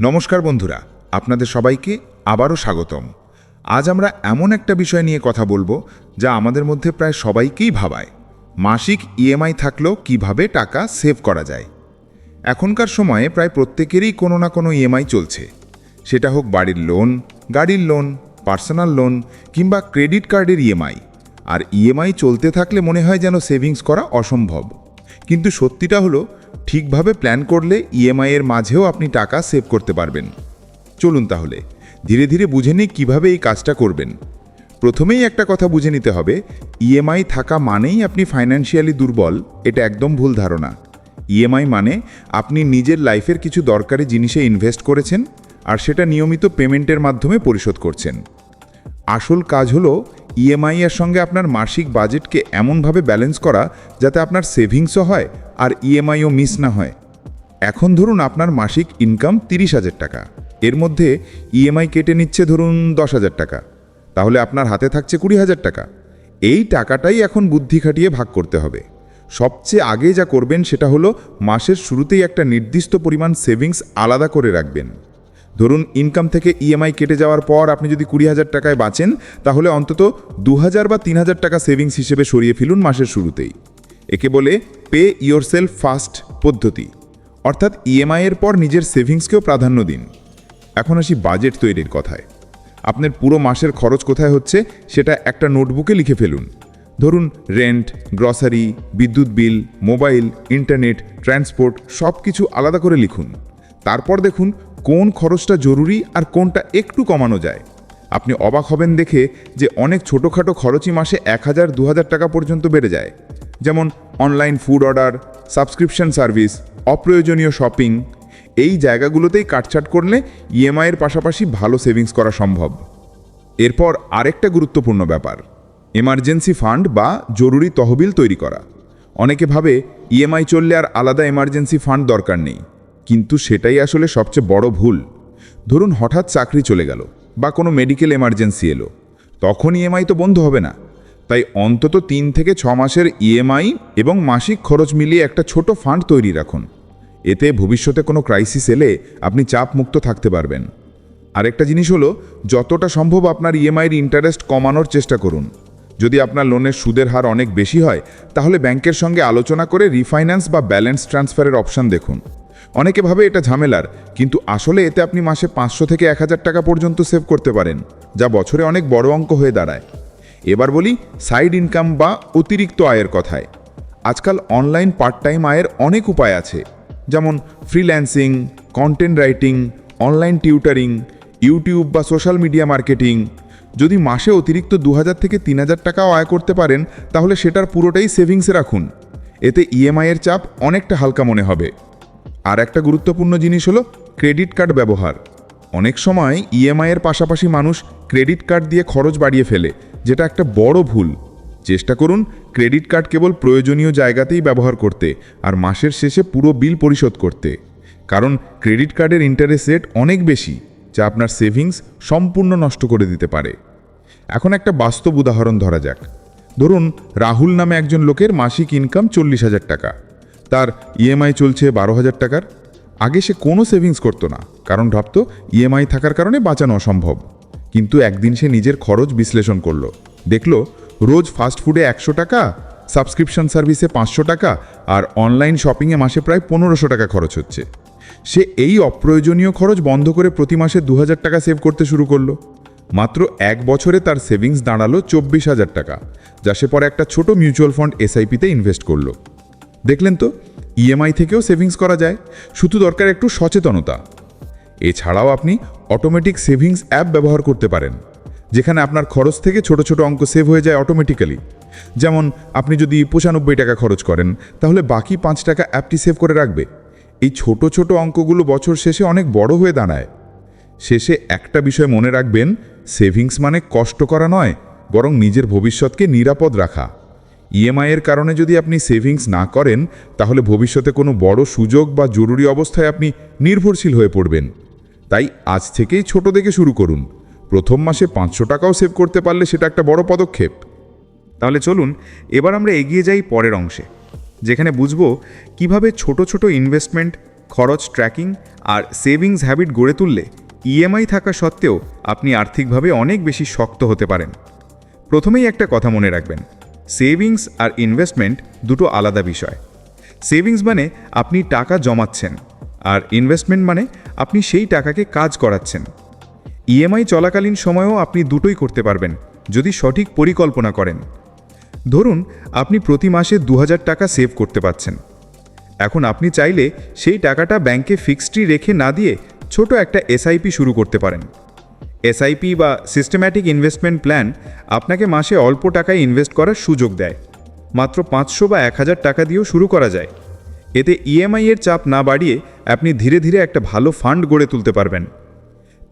নমস্কার বন্ধুরা, আপনাদের সবাইকে আবারও স্বাগতম। আজ আমরা এমন একটা বিষয় নিয়ে কথা বলব যা আমাদের মধ্যে প্রায় সবাইকেই ভাবায়। মাসিক ইএমআই থাকলেও কীভাবে টাকা সেভ করা যায়। এখনকার সময়ে প্রায় প্রত্যেকেরই কোনো না কোনো ইএমআই চলছে। সেটা হোক বাড়ির লোন, গাড়ির লোন, পার্সোনাল লোন কিংবা ক্রেডিট কার্ডের ইএমআই আর ইএমআই চলতে থাকলে মনে হয় যেন সেভিংস করা অসম্ভব। কিন্তু সত্যিটা হলো ঠিকভাবে প্ল্যান করলে ইএমআই এর মাঝেও আপনি টাকা সেভ করতে পারবেন। চলুন তাহলে, ধীরে ধীরে বুঝে নিই কীভাবে এই কাজটা করবেন। প্রথমেই একটা কথা বুঝে নিতে হবে ইএমআই থাকা মানেই আপনি ফাইন্যান্সিয়ালি দুর্বল, এটা একদম ভুল ধারণা। ইএমআই মানে আপনি নিজের লাইফের কিছু দরকারি জিনিসে ইনভেস্ট করেছেন, আর সেটা নিয়মিত পেমেন্টের মাধ্যমে পরিশোধ করছেন। আসল কাজ হলো ইএমআই এর সঙ্গে আপনার মাসিক বাজেটকে এমনভাবে ব্যালেন্স করা যাতে আপনার সেভিংসও হয় আর ইএমআইও মিস না হয়। এখন ধরুন আপনার মাসিক ইনকাম তিরিশ হাজার টাকা। এর মধ্যে ইএমআই কেটে নিচ্ছে ধরুন দশ হাজার টাকা। তাহলে আপনার হাতে থাকছে কুড়ি হাজার টাকা। এই টাকাটাই এখন বুদ্ধি খাটিয়ে ভাগ করতে হবে। সবচেয়ে আগে যা করবেন সেটা হলো মাসের শুরুতেই একটা নির্দিষ্ট পরিমাণ সেভিংস আলাদা করে রাখবেন। ধরুন ইনকাম থেকে ইএমআই কেটে যাওয়ার পর আপনি যদি কুড়ি হাজার টাকায় বাঁচেন, তাহলে অন্তত দু হাজার বা তিন হাজার টাকা সেভিংস হিসেবে সরিয়ে ফেলুন মাসের শুরুতেই। একে বলে পে ইয়োর সেলফ ফার্স্ট পদ্ধতি। অর্থাৎ ইএমআই এর পর নিজের সেভিংসকেও প্রাধান্য দিন। এখন আসি বাজেট তৈরির কথায়। আপনার পুরো মাসের খরচ কোথায় হচ্ছে, সেটা একটা নোটবুকে লিখে ফেলুন। ধরুন রেন্ট গ্রসারি বিদ্যুৎ বিল মোবাইল ইন্টারনেট ট্রান্সপোর্ট সব কিছু আলাদা করে লিখুন। তারপর দেখুন কোন খরচটা জরুরি আর কোনটা একটু কমানো যায়। আপনি অবাক হবেন দেখে যে অনেক ছোটোখাটো খরচই মাসে এক হাজার, দু হাজার টাকা পর্যন্ত বেড়ে যায়। যেমন online food order subscription service অপ্রয়োজনীয় শপিং এই জায়গাগুলোতেই কাটছাট করলে ইএমআইয়ের পাশাপাশি ভালো সেভিংস করা সম্ভব। এরপর আরেকটা গুরুত্বপূর্ণ ব্যাপার এমার্জেন্সি ফান্ড বা জরুরি তহবিল তৈরি করা। অনেকে ভাবে ইএমআই চললে আর আলাদা এমার্জেন্সি ফান্ড দরকার নেই। কিন্তু সেটাই আসলে সবচেয়ে বড় ভুল। ধরুন হঠাৎ চাকরি চলে গেল বা কোনো মেডিকেল এমার্জেন্সি এলো। তখন ইএমআই তো বন্ধ হবে না। তাই অন্তত তিন থেকে ছ মাসের ইএমআই এবং মাসিক খরচ মিলিয়ে একটা ছোট ফান্ড তৈরি রাখুন। এতে ভবিষ্যতে কোনো ক্রাইসিস এলে আপনি চাপ মুক্ত থাকতে পারবেন। আরেকটা জিনিস হলো, যতটা সম্ভব আপনার ইএমআইয়ের ইন্টারেস্ট কমানোর চেষ্টা করুন। যদি আপনার লোনের সুদের হার অনেক বেশি হয়, তাহলে ব্যাংকের সঙ্গে আলোচনা করে রিফাইন্যান্স বা ব্যালেন্স ট্রান্সফারের অপশান দেখুন। অনেকে ভাবে এটা ঝামেলার, কিন্তু আসলে এতে আপনি মাসে পাঁচশো থেকে এক হাজার টাকা পর্যন্ত সেভ করতে পারেন, যা বছরে অনেক বড় অঙ্ক হয়ে দাঁড়ায়। এবার বলি সাইড ইনকাম বা অতিরিক্ত আয়ের কথায়। আজকাল অনলাইন পার্ট টাইম আয়ের অনেক উপায় আছে, যেমন freelancing content writing online tutoring YouTube বা সোশ্যাল মিডিয়া মার্কেটিং যদি মাসে অতিরিক্ত দু হাজার থেকে তিন হাজার টাকাও আয় করতে পারেন, তাহলে সেটার পুরোটাই সেভিংসে রাখুন। এতে ইএমআইয়ের চাপ অনেকটা হালকা মনে হবে। আর একটা গুরুত্বপূর্ণ জিনিস হলো ক্রেডিট কার্ড ব্যবহার। অনেক সময় ইএমআইয়ের পাশাপাশি মানুষ ক্রেডিট কার্ড দিয়ে খরচ বাড়িয়ে ফেলে, যেটা একটা বড় ভুল। চেষ্টা করুন ক্রেডিট কার্ড কেবল প্রয়োজনীয় জায়গাতেই ব্যবহার করতে আর মাসের শেষে পুরো বিল পরিশোধ করতে। কারণ ক্রেডিট কার্ডের ইন্টারেস্ট রেট অনেক বেশি, যা আপনার সেভিংস সম্পূর্ণ নষ্ট করে দিতে পারে। এখন একটা বাস্তব উদাহরণ ধরা যাক। ধরুন রাহুল নামে একজন লোকের মাসিক ইনকাম চল্লিশ হাজার টাকা। তার ইএমআই চলছে বারো হাজার টাকার। আগে সে কোনো সেভিংস করতো না, কারণ ভাবতো ইএমআই থাকার কারণে বাঁচানো অসম্ভব। কিন্তু একদিন সে নিজের খরচ বিশ্লেষণ করল। দেখল, রোজ ফাস্ট ফুডে একশো টাকা সাবস্ক্রিপশন সার্ভিসে পাঁচশো টাকা, আর অনলাইন শপিংয়ে মাসে প্রায় পনেরোশো টাকা খরচ হচ্ছে। সে এই অপ্রয়োজনীয় খরচ বন্ধ করে প্রতি মাসে দু হাজার টাকা সেভ করতে শুরু করল। মাত্র এক বছরে তার সেভিংস দাঁড়াল চব্বিশ হাজার টাকা, যা সে পরে একটা ছোট মিউচুয়াল ফান্ড এসআইপিতে ইনভেস্ট করল। দেখলেন তো ইএমআই থেকেও সেভিংস করা যায়, শুধু দরকার একটু সচেতনতা। এছাড়াও আপনি অটোমেটিক সেভিংস অ্যাপ ব্যবহার করতে পারেন, যেখানে আপনার খরচ থেকে ছোট ছোট অঙ্ক সেভ হয়ে যায় অটোমেটিক্যালি যেমন, আপনি যদি পঁচানব্বই টাকা খরচ করেন, তাহলে বাকি পাঁচ টাকা অ্যাপটি সেভ করে রাখবে। এই ছোট ছোট অঙ্কগুলো বছর শেষে অনেক বড় হয়ে দাঁড়ায়। শেষে একটা বিষয় মনে রাখবেন সেভিংস মানে কষ্ট করা নয়, বরং নিজের ভবিষ্যৎকে নিরাপদ রাখা। ইএমআই এর কারণে যদি আপনি সেভিংস না করেন, তাহলে ভবিষ্যতে কোনো বড় সুযোগ বা জরুরি অবস্থায় আপনি নির্ভরশীল হয়ে পড়বেন। তাই আজ থেকেই ছোট দেখে শুরু করুন। প্রথম মাসে পাঁচশো টাকাও সেভ করতে পারলে সেটা একটা বড় পদক্ষেপ। তাহলে চলুন, এবার আমরা এগিয়ে যাই পরের অংশে, যেখানে বুঝব কীভাবে ছোট ছোট ইনভেস্টমেন্ট খরচ ট্র্যাকিং আর সেভিংস হ্যাবিট গড়ে তুললে ইএমআই থাকা সত্ত্বেও আপনি আর্থিকভাবে অনেক বেশি শক্ত হতে পারেন। প্রথমেই একটা কথা মনে রাখবেন সেভিংস আর ইনভেস্টমেন্ট দুটো আলাদা বিষয়। সেভিংস মানে আপনি টাকা জমাচ্ছেন আর ইনভেস্টমেন্ট মানে আপনি সেই টাকাকে কাজ করাচ্ছেন। ইএমআই চলাকালীন সময়েও আপনি দুটোই করতে পারবেন, যদি সঠিক পরিকল্পনা করেন। ধরুন, আপনি প্রতি মাসে দু হাজার টাকা সেভ করতে পারছেন। এখন আপনি চাইলে সেই টাকাটা ব্যাংকে ফিক্সডই রেখে না দিয়ে ছোট একটা এসআইপি শুরু করতে পারেন। এসআইপি বা সিস্টেম্যাটিক ইনভেস্টমেন্ট প্ল্যান আপনাকে মাসে অল্প টাকায় ইনভেস্ট করার সুযোগ দেয়। মাত্র পাঁচশো বা এক হাজার টাকা দিয়েও শুরু করা যায়। এতে ইএমআই এর চাপ না বাড়িয়ে আপনি ধীরে ধীরে একটা ভালো ফান্ড গড়ে তুলতে পারবেন।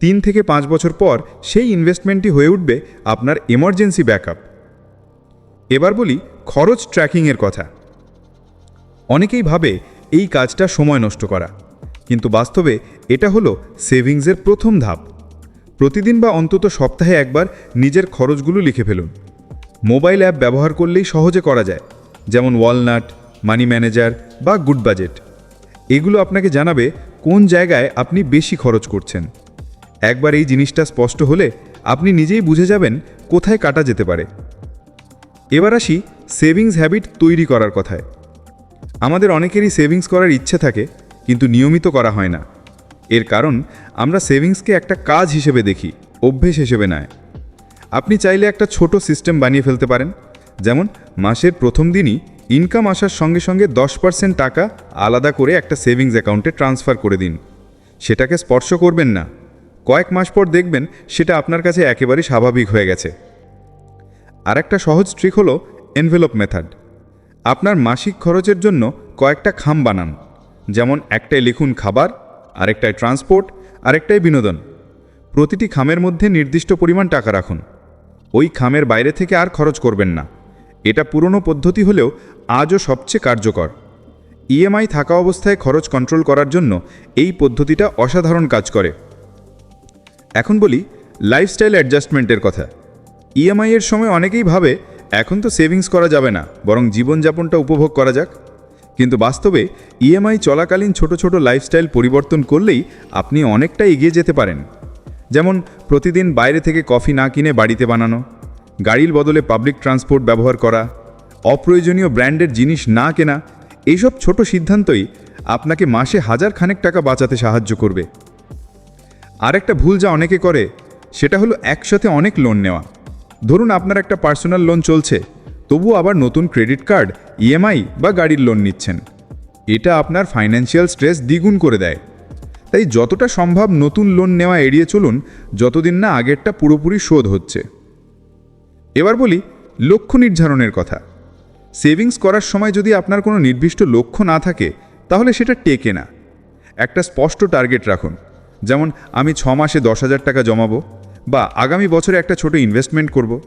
তিন থেকে পাঁচ বছর পর সেই ইনভেস্টমেন্টটি হয়ে উঠবে আপনার এমার্জেন্সি ব্যাকআপ এবার বলি খরচ ট্র্যাকিংয়ের কথা। অনেকেই ভাবে এই কাজটা সময় নষ্ট করা, কিন্তু বাস্তবে এটা হলো সেভিংসের প্রথম ধাপ। প্রতিদিন বা অন্তত সপ্তাহে একবার নিজের খরচগুলো লিখে ফেলুন। মোবাইল অ্যাপ ব্যবহার করলেই সহজে করা যায়, যেমন ওয়ালনাট, মানি ম্যানেজার বা গুড বাজেট। এগুলো আপনাকে জানাবে কোন জায়গায় আপনি বেশি খরচ করছেন। একবার এই জিনিসটা স্পষ্ট হলে আপনি নিজেই বুঝে যাবেন কোথায় কাটা যেতে পারে। এবার আসি সেভিংস হ্যাবিট তৈরি করার কথায়। আমাদের অনেকেরই সেভিংস করার ইচ্ছে থাকে, কিন্তু নিয়মিত করা হয় না। এর কারণ, আমরা সেভিংসকে একটা কাজ হিসেবে দেখি, অভ্যেস হিসেবে নয়। আপনি চাইলে একটা ছোট সিস্টেম বানিয়ে ফেলতে পারেন, যেমন মাসের প্রথম দিনই ইনকাম আসার সঙ্গে সঙ্গে দশ পার্সেন্ট টাকা আলাদা করে একটা সেভিংস অ্যাকাউন্টে ট্রান্সফার করে দিন। সেটাকে স্পর্শ করবেন না। কয়েক মাস পর দেখবেন সেটা আপনার কাছে একেবারে স্বাভাবিক হয়ে গেছে। আর একটা সহজ ট্রিক হলো এনভেলপ মেথড আপনার মাসিক খরচের জন্য কয়েকটা খাম বানান, যেমন একটাই লিখুন খাবার আরেকটায় ট্রান্সপোর্ট আরেকটায় বিনোদন। প্রতিটি খামের মধ্যে নির্দিষ্ট পরিমাণ টাকা রাখুন। ওই খামের বাইরে থেকে আর খরচ করবেন না। এটা পুরনো পদ্ধতি হলেও আজও সবচেয়ে কার্যকর। ইএমআই থাকা অবস্থায় খরচ কন্ট্রোল করার জন্য এই পদ্ধতিটা অসাধারণ কাজ করে। এখন বলি, লাইফস্টাইল অ্যাডজাস্টমেন্টের কথা। ইএমআই এর সময় অনেকেই ভাবে, এখন তো সেভিংস করা যাবে না, বরং জীবনযাপনটা উপভোগ করা যাক। কিন্তু বাস্তবে ইএমআই চলাকালীন ছোট ছোট লাইফস্টাইল পরিবর্তন করলেই আপনি অনেকটা এগিয়ে যেতে পারেন। যেমন প্রতিদিন বাইরে থেকে কফি না কিনে বাড়িতে বানানো, গাড়ির বদলে পাবলিক ট্রান্সপোর্ট ব্যবহার করা, অপ্রয়োজনীয় ব্র্যান্ডের জিনিস না কেনা এইসব ছোট সিদ্ধান্তই আপনাকে মাসে হাজার খানেক টাকা বাঁচাতে সাহায্য করবে। আরেকটা ভুল যা অনেকে করে, সেটা হলো একসাথে অনেক লোন নেওয়া। ধরুন আপনার একটা পার্সোনাল লোন চলছে তবু আবার নতুন ক্রেডিট কার্ড ইএমআই বা গাড়ির লোন নিচ্ছেন। এটা আপনার ফাইন্যান্সিয়াল স্ট্রেস দ্বিগুণ করে দেয়। তাই যতটা সম্ভব নতুন লোন নেওয়া এড়িয়ে চলুন, যতদিন না আগেরটা পুরোপুরি শোধ হচ্ছে। এবার বলি, লক্ষ্য নির্ধারণের কথা। সেভিংস করার সময় যদি আপনার কোনো নির্দিষ্ট লক্ষ্য না থাকে, তাহলে সেটা টেকে না। একটা স্পষ্ট টার্গেট রাখুন, যেমন আমি ছ মাসে দশ হাজার টাকা জমাবো বা আগামী বছরে একটা ছোট ইনভেস্টমেন্ট করব।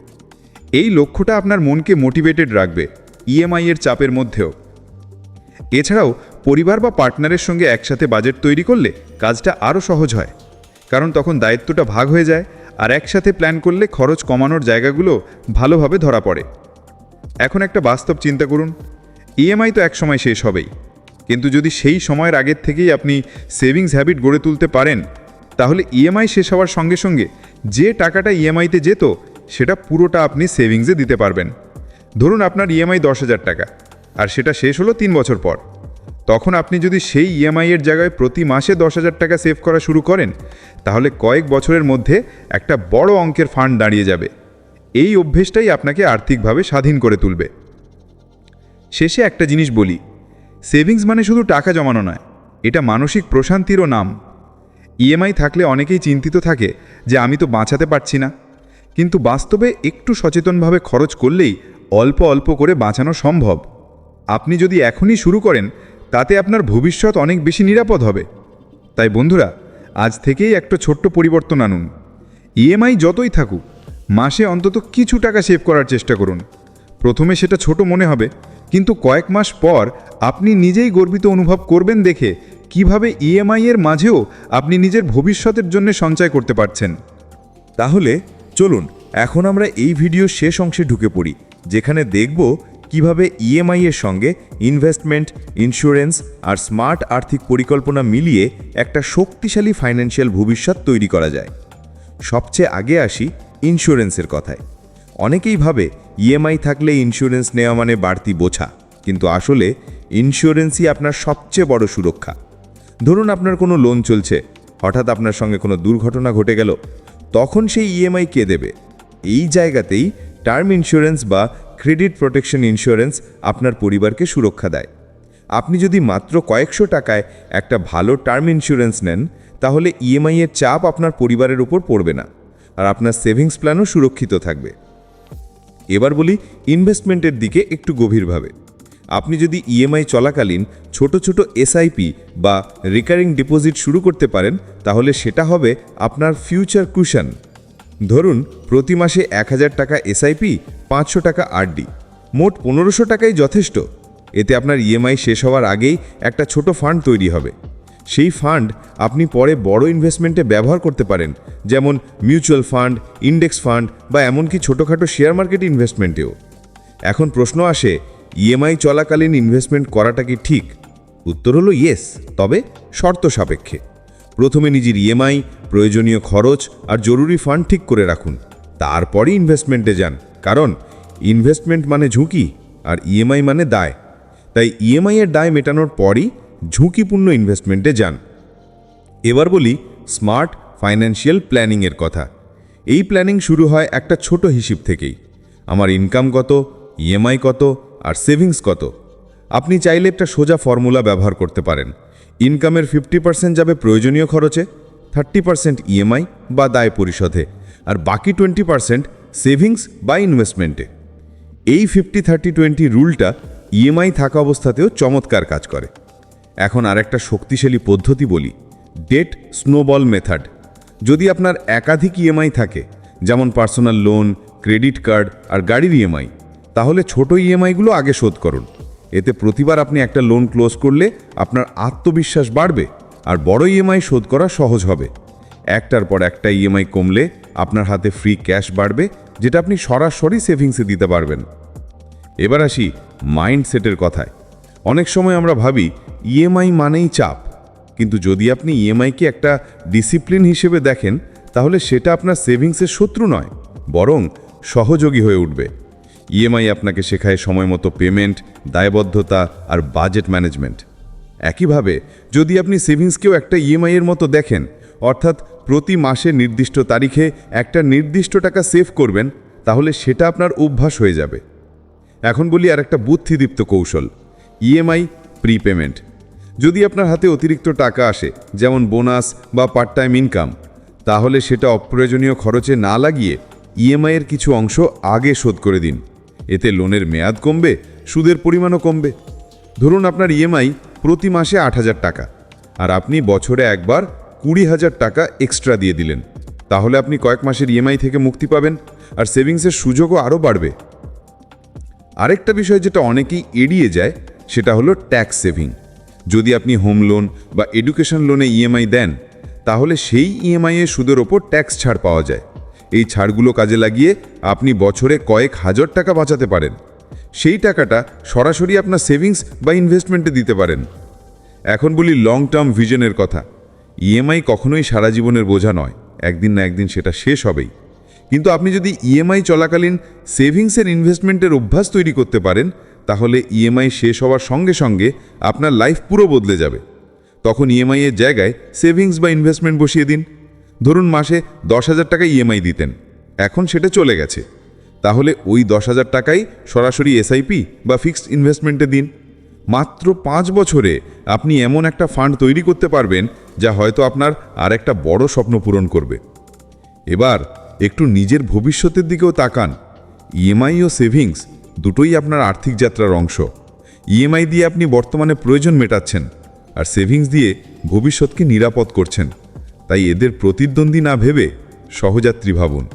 এই লক্ষ্যটা আপনার মনকে মোটিভেটেড রাখবে ইএমআই এর চাপের মধ্যেও। এছাড়াও, পরিবার বা পার্টনারের সঙ্গে একসাথে বাজেট তৈরি করলে কাজটা আরও সহজ হয়। কারণ তখন দায়িত্বটা ভাগ হয়ে যায় আর একসাথে প্ল্যান করলে খরচ কমানোর জায়গাগুলো ভালোভাবে ধরা পড়ে। এখন একটা বাস্তব চিন্তা করুন ইএমআই তো একসময় শেষ হবেই। কিন্তু যদি সেই সময়ের আগের থেকেই আপনি সেভিংস হ্যাবিট গড়ে তুলতে পারেন, তাহলে ইএমআই শেষ হওয়ার সঙ্গে সঙ্গে যে টাকাটা ইএমআইতে যেত সেটা পুরোটা আপনি সেভিংসে দিতে পারবেন। ধরুন আপনার ইএমআই দশ হাজার টাকা, আর সেটা শেষ হলো তিন বছর পর। তখন আপনি যদি সেই ইএমআই এর জায়গায় প্রতি মাসে দশ হাজার টাকা সেভ করা শুরু করেন, তাহলে কয়েক বছরের মধ্যে একটা বড় অঙ্কের ফান্ড দাঁড়িয়ে যাবে। এই অভ্যেসটাই আপনাকে আর্থিকভাবে স্বাধীন করে তুলবে। শেষে একটা জিনিস বলি সেভিংস মানে শুধু টাকা জমানো নয়, এটা মানসিক প্রশান্তিরও নাম। ইএমআই থাকলে অনেকেই চিন্তিত থাকে যে আমি তো বাঁচাতে পারছি না। কিন্তু বাস্তবে একটু সচেতনভাবে খরচ করলেই অল্প অল্প করে বাঁচানো সম্ভব। আপনি যদি এখনই শুরু করেন, তাতে আপনার ভবিষ্যৎ অনেক বেশি নিরাপদ হবে। তাই বন্ধুরা, আজ থেকেই একটা ছোট্ট পরিবর্তন আনুন। ইএমআই যতই থাকুক, মাসে অন্তত কিছু টাকা সেভ করার চেষ্টা করুন। প্রথমে সেটা ছোট মনে হবে, কিন্তু কয়েক মাস পর আপনি নিজেই গর্বিত অনুভব করবেন দেখে কীভাবে ইএমআই এর মাঝেও আপনি নিজের ভবিষ্যতের জন্য সঞ্চয় করতে পারছেন। তাহলে চলুন, এখন আমরা এই ভিডিও শেষ অংশে ঢুকে পড়ি, যেখানে দেখব কীভাবে ইএমআই এর সঙ্গে ইনভেস্টমেন্ট ইন্স্যুরেন্স আর স্মার্ট আর্থিক পরিকল্পনা মিলিয়ে একটা শক্তিশালী ফাইন্যান্সিয়াল ভবিষ্যৎ তৈরি করা যায়। সবচেয়ে আগে আসি ইন্স্যুরেন্সের কথায়। অনেকেই ভাবে ইএমআই থাকলে ইন্স্যুরেন্স নেওয়া মানে বাড়তি বোঝা, কিন্তু আসলে ইন্স্যুরেন্সই আপনার সবচেয়ে বড় সুরক্ষা। ধরুন আপনার কোনো লোন চলছে, হঠাৎ আপনার সঙ্গে কোনো দুর্ঘটনা ঘটে গেল তখন সেই ইএমআই কে দেবে। এই জায়গাতেই টার্ম ইন্স্যুরেন্স বা ক্রেডিট প্রোটেকশন ইন্স্যুরেন্স আপনার পরিবারকে সুরক্ষা দেয়। আপনি যদি মাত্র কয়েকশো টাকায় একটা ভালো টার্ম ইন্স্যুরেন্স নেন, তাহলে ইএমআই এর চাপ আপনার পরিবারের উপর পড়বে না আর আপনার সেভিংস প্ল্যানও সুরক্ষিত থাকবে। এবার বলি ইনভেস্টমেন্টের দিকে একটু গভীরভাবে। আপনি যদি ইএমআই চলাকালীন ছোট ছোট এসআইপি বা রিকারিং ডিপোজিট শুরু করতে পারেন, তাহলে সেটা হবে আপনার ফিউচার কুশন ধরুন, প্রতি মাসে এক হাজার টাকা এসআইপি পাঁচশো টাকা আরডি মোট পনেরোশো টাকাই যথেষ্ট। এতে আপনার ইএমআই শেষ হওয়ার আগেই একটা ছোট ফান্ড তৈরি হবে। সেই ফান্ড আপনি পরে বড় ইনভেস্টমেন্টে ব্যবহার করতে পারেন, যেমন মিউচুয়াল ফান্ড ইন্ডেক্স ফান্ড বা এমনকি ছোটোখাটো শেয়ার মার্কেট ইনভেস্টমেন্টেও এখন প্রশ্ন আসে ইএমআই চলাকালীন ইনভেস্টমেন্ট করাটা কি ঠিক? উত্তর হলো ইয়েস তবে শর্ত সাপেক্ষে। প্রথমে নিজের ইএমআই প্রয়োজনীয় খরচ আর জরুরি ফান্ড ঠিক করে রাখুন। তারপরে ইনভেস্টমেন্টে যান। কারণ ইনভেস্টমেন্ট মানে ঝুঁকি আর ইএমআই মানে দায়। তাই ইএমআই এর দায় মেটানোর পরই ঝুঁকিপূর্ণ ইনভেস্টমেন্টে যান। এবার বলি স্মার্ট ফাইন্যান্সিয়াল প্ল্যানিংয়ের কথা। এই প্ল্যানিং শুরু হয় একটা ছোট হিসিব থেকেই। আমার ইনকাম কত ইএমআই কত আর সেভিংস কত? আপনি চাইলে একটা সোজা ফর্মুলা ব্যবহার করতে পারেন। ইনকামের ফিফটি পার্সেন্ট যাবে প্রয়োজনীয় খরচে, থার্টি পার্সেন্ট ইএমআই বা দায় পরিশোধে, আর বাকি টোয়েন্টি পার্সেন্ট সেভিংস বা ইনভেস্টমেন্টে। এই ফিফটি থার্টি টোয়েন্টি রুলটা ইএমআই থাকা অবস্থাতেও চমৎকার কাজ করে। এখন আরেকটা শক্তিশালী পদ্ধতি বলি, ডেট স্নোবল মেথড। যদি আপনার একাধিক ইএমআই থাকে, যেমন পার্সোনাল লোন, ক্রেডিট কার্ড আর গাড়ির ইএমআই তাহলে ছোট ইএমআইগুলো আগে শোধ করুন। এতে প্রতিবার আপনি একটা লোন ক্লোজ করলে আপনার আত্মবিশ্বাস বাড়বে আর বড় ইএমআই শোধ করা সহজ হবে। একটার পর একটা ইএমআই কমলে আপনার হাতে ফ্রি ক্যাশ বাড়বে, যেটা আপনি সরাসরি সেভিংসে দিতে পারবেন। এবার আসি মাইন্ডসেটের কথায়। অনেক সময় আমরা ভাবি ইএমআই মানেই চাপ, কিন্তু যদি আপনি ইএমআইকে একটা ডিসিপ্লিন হিসেবে দেখেন, তাহলে সেটা আপনার সেভিংসের শত্রু নয়, বরং সহযোগী হয়ে উঠবে। ইএমআই আপনাকে শেখায় সময় মতো পেমেন্ট, দায়বদ্ধতা আর বাজেট ম্যানেজমেন্ট। একইভাবে, যদি আপনি সেভিংসকেও একটা ইএমআই এর মতো দেখেন, অর্থাৎ প্রতি মাসে নির্দিষ্ট তারিখে একটা নির্দিষ্ট টাকা সেভ করবেন, তাহলে সেটা আপনার অভ্যাস হয়ে যাবে। এখন বলি আর একটা বুদ্ধিদীপ্ত কৌশল, ইএমআই প্রিপেমেন্ট। যদি আপনার হাতে অতিরিক্ত টাকা আসে, যেমন বোনাস বা পার্ট টাইম ইনকাম, তাহলে সেটা অপ্রয়োজনীয় খরচে না লাগিয়ে ইএমআইয়ের কিছু অংশ আগে শোধ করে দিন। এতে লোনের মেয়াদ কমবে, সুদের পরিমাণও কমবে। ধরুন আপনার ইএমআই প্রতি মাসে আট হাজার টাকা, আর আপনি বছরে একবার কুড়ি হাজার টাকা এক্সট্রা দিয়ে দিলেন। তাহলে আপনি কয়েক মাসের ইএমআই থেকে মুক্তি পাবেন, আর সেভিংসের সুযোগও আরও বাড়বে। আরেকটা বিষয় যেটা অনেকেই এড়িয়ে যায়, সেটা হলো ট্যাক্স সেভিং যদি আপনি হোম লোন বা এডুকেশন লোনে ইএমআই দেন, তাহলে সেই ইএমআই এর সুদের ওপর ট্যাক্স ছাড় পাওয়া যায়। এই ছাড়গুলো কাজে লাগিয়ে আপনি বছরে কয়েক হাজার টাকা বাঁচাতে পারেন। সেই টাকাটা সরাসরি আপনার সেভিংস বা ইনভেস্টমেন্টে দিতে পারেন। এখন বলি লং টার্ম ভিশনের কথা। ইএমআই কখনোই সারা জীবনের বোঝা নয়, একদিন না একদিন সেটা শেষ হবেই। কিন্তু আপনি যদি ইএমআই চলাকালীন সেভিংসের ইনভেস্টমেন্টের অভ্যাস তৈরি করতে পারেন, তাহলে ইএমআই শেষ হওয়ার সঙ্গে সঙ্গে আপনার লাইফ পুরো বদলে যাবে। তখন ইএমআই এর জায়গায় সেভিংস বা ইনভেস্টমেন্ট বসিয়ে দিন। ধরুন মাসে দশ হাজার টাকা ইএমআই দিতেন। এখন সেটা চলে গেছে। তাহলে ওই দশ হাজার টাকাই সরাসরি এসআইপি বা ফিক্সড ইনভেস্টমেন্টে দিন। মাত্র পাঁচ বছরে আপনি এমন একটা ফান্ড তৈরি করতে পারবেন, যা হয়তো আপনার আর একটা বড় স্বপ্ন পূরণ করবে। এবার একটু নিজের ভবিষ্যতের দিকেও তাকান। ইএমআই ও সেভিংস দুটোই আপনার আর্থিক যাত্রার অংশ। ইএমআই দিয়ে আপনি বর্তমানে প্রয়োজন মেটাচ্ছেন, আর সেভিংস দিয়ে ভবিষ্যৎকে নিরাপদ করছেন। তাই এদের প্রতিদ্বন্দ্বী না ভেবে সহযাত্রী ভাবুন।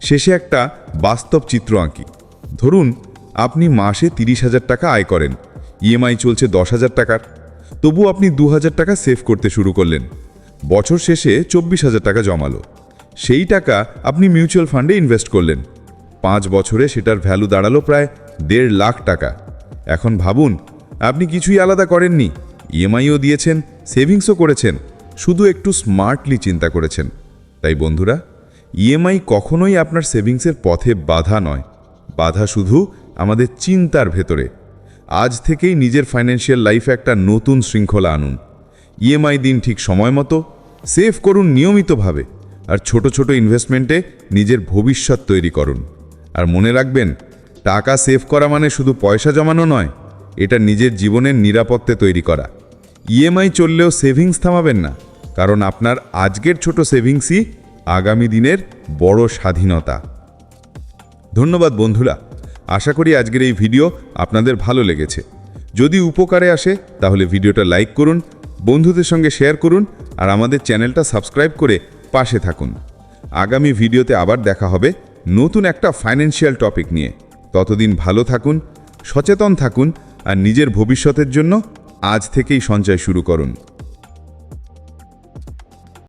শেষে একটা বাস্তব চিত্র আঁকি। ধরুন, আপনি মাসে তিরিশ হাজার টাকা আয় করেন। ইএমআই চলছে দশ হাজার টাকার। তবু আপনি দু হাজার টাকা সেভ করতে শুরু করলেন। বছর শেষে চব্বিশ হাজার টাকা জমালো। সেই টাকা আপনি মিউচুয়াল ফান্ডে ইনভেস্ট করলেন। পাঁচ বছরে সেটার ভ্যালু দাঁড়াল প্রায় দেড় লাখ টাকা। এখন ভাবুন, আপনি কিছুই আলাদা করেননি। ইএমআইও দিয়েছেন সেভিংসও করেছেন। শুধু একটু স্মার্টলি চিন্তা করেছেন। তাই বন্ধুরা ইএমআই কখনোই আপনার সেভিংসের পথে বাধা নয়। বাধা শুধু আমাদের চিন্তার ভেতরে। আজ থেকেই নিজের ফাইন্যান্সিয়াল লাইফে একটা নতুন শৃঙ্খলা আনুন। ইএমআই দিন ঠিক সময় মতো সেভ করুন নিয়মিতভাবে, আর ছোট ছোট ইনভেস্টমেন্টে নিজের ভবিষ্যৎ তৈরি করুন। আর মনে রাখবেন, টাকা সেভ করা মানে শুধু পয়সা জমানো নয়, এটা নিজের জীবনের নিরাপত্তে তৈরি করা। ইএমআই চললেও সেভিংস থামাবেন না। কারণ আপনার আজকের ছোট সেভিংসই আগামী দিনের বড় স্বাধীনতা। ধন্যবাদ বন্ধুরা, আশা করি আজকের এই ভিডিও আপনাদের ভালো লেগেছে। যদি উপকারে আসে, তাহলে ভিডিওটা লাইক করুন, বন্ধুদের সঙ্গে শেয়ার করুন, আর আমাদের চ্যানেলটা সাবস্ক্রাইব করে পাশে থাকুন। আগামী ভিডিওতে আবার দেখা হবে নতুন একটা ফাইন্যান্সিয়াল টপিক নিয়ে। ততদিন ভালো থাকুন, সচেতন থাকুন, আর নিজের ভবিষ্যতের জন্য আজ থেকেই সঞ্চয় শুরু করুন।